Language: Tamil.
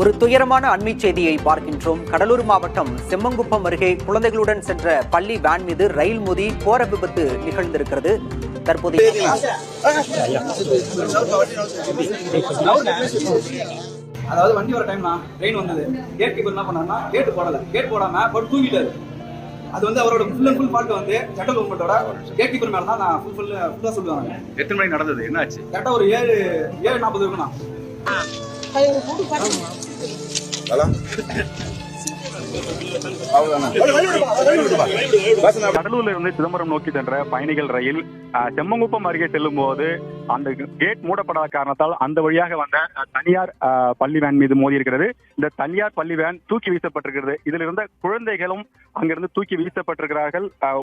ஒரு துயரமான அண்மை செய்தியை பார்க்கின்றோம். கடலூர் மாவட்டம் செம்மங்குப்பம் அருகே குழந்தைகளுடன் சென்ற பள்ளி வேன் மீது ரயில் மோதி கோர விபத்து நிகழ்ந்திருக்கிறது. தற்போதைய அதாவது வண்டி வர டைம்னா ட்ரெயின் வந்தது. கேட்டுக்கு என்ன பண்ணாருன்னா கேட்டு போடல. கேட் போடாம பட் டூ அது வந்து அவரோட ஃபுல் அண்ட் ஃபுல் ஃபால்ட் வந்து சென்ட்ரல் கவர்மெண்டோட கேட் கீப்பர் மேல தான் நான் ஃபுல் ஃபுல் ஃபுல்லாக சொல்லுவாங்க எத்தனை மணிக்கு நடந்தது? என்ன ஆச்சு கரெக்டாக ஒரு ஏழு ஏழு நாற்பது இருக்குண்ணா. கடலூர்ல இருந்து சிதம்பரம் நோக்கி சென்ற பயணிகள் ரயில் செம்மங்குப்பம் அருகே செல்லும் போது அந்த கேட் மூடப்படாத காரணத்தால் அந்த வழியாக வந்த தனியார் பள்ளி வேன் மீது மோதி இருக்கிறது. இந்த தனியார் பள்ளி வேன் தூக்கி வீசப்பட்டிருக்கிறது. இதில் இருந்த குழந்தைகளும் அங்கிருந்து தூக்கி வீசப்பட்டிருக்கிறார்கள்.